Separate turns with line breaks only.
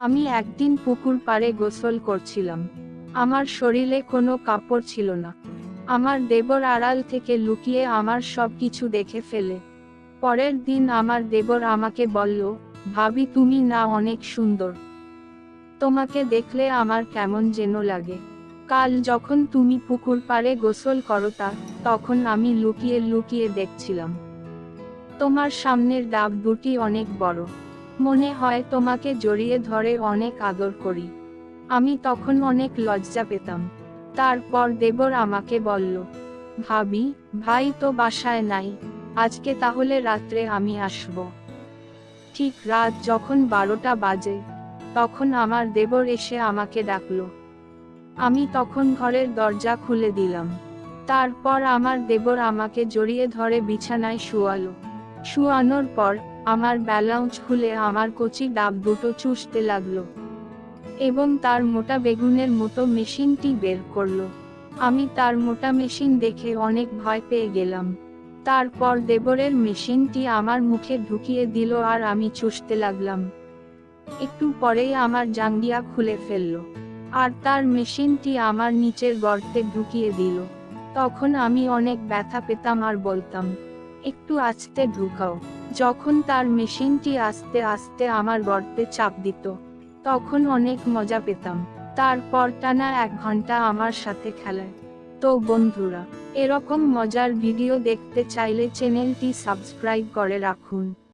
আমি একদিন পুকুর পাড়ে গোসল করছিলাম। আমার শরীরে কোনো কাপড় ছিল না। আমার দেবর আড়াল থেকে লুকিয়ে আমার সব কিছু দেখে ফেলে। পরের দিন আমার দেবর আমাকে বলল, ভাবি, তুমি না অনেক সুন্দর। তোমাকে দেখলে আমার কেমন যেন লাগে। কাল যখন তুমি পুকুর পাড়ে গোসল করো তা, তখন আমি লুকিয়ে লুকিয়ে দেখছিলাম। তোমার সামনের ডাব দুটি অনেক বড়। মনে হয় তোমাকে জড়িয়ে ধরে অনেক আদর করি। আমি তখন অনেক লজ্জা পেতাম। তারপর দেবর আমাকে বলল, ভাবি, ভাই তো বাসায় নাই। আজকে তাহলে রাত্রে আমি আসব। ঠিক রাত যখন বারোটা বাজে, তখন আমার দেবর এসে আমাকে ডাকলো। আমি তখন ঘরের দরজা খুলে দিলাম। তারপর আমার দেবর আমাকে জড়িয়ে ধরে বিছানায় শুয়ালো। শুয়ানোর পর আমার ব্যালাউন্স খুলে আমার কচি ডাব দুটো চুষতে লাগল। এবং তার মোটা বেগুনের মতো মেশিনটি বের করল। আমি তার মোটা মেশিন দেখে অনেক ভয় পেয়ে গেলাম। তারপর দেবরের মেশিনটি আমার মুখে ঢুকিয়ে দিল আর আমি চুষতে লাগলাম। একটু পরেই আমার জাঙ্গিয়া খুলে ফেলল। আর তার মেশিনটি আমার নিচের গর্তে ঢুকিয়ে দিল। তখন আমি অনেক ব্যথা পেতাম আর বলতাম একটু আস্তে ঢুকাও। যখন তার মেশিনটি আস্তে আস্তে আমার গর্তে চাপ দিত, তখন অনেক মজা পেতাম। তারপর টানা এক ঘণ্টা আমার সাথে খেলায় তো বন্ধুরা, এরকম মজার ভিডিও দেখতে চাইলে চ্যানেলটি সাবস্ক্রাইব করে রাখুন।